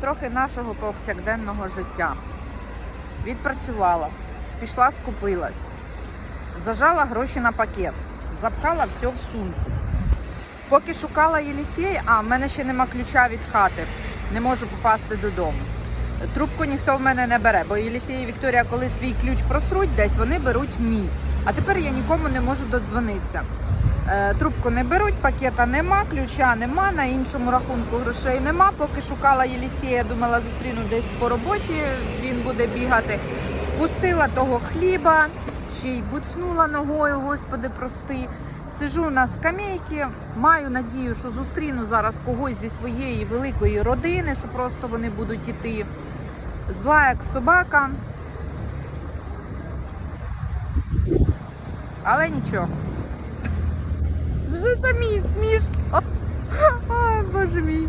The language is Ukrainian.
трохи нашого повсякденного життя. Відпрацювала, пішла, скупилась, зажала гроші на пакет, запхала все в сумку. Поки шукала Єлісей, а в мене ще нема ключа від хати, не можу попасти додому. Трубку ніхто в мене не бере, бо Єлісій і Вікторія, коли свій ключ просруть десь, вони беруть мій. А тепер я нікому не можу додзвонитися. Е, Трубку не беруть, пакета нема, ключа нема, на іншому рахунку грошей нема. Поки шукала Єлісія, думала, зустріну десь по роботі, він буде бігати. Впустила того хліба, ще й буцнула ногою, господи, прости. Сижу на скамейці, маю надію, що зустріну зараз когось зі своєї великої родини, що просто вони будуть іти. Зла як собака. Але нічого. Вже самі смішно. Ай, боже мій.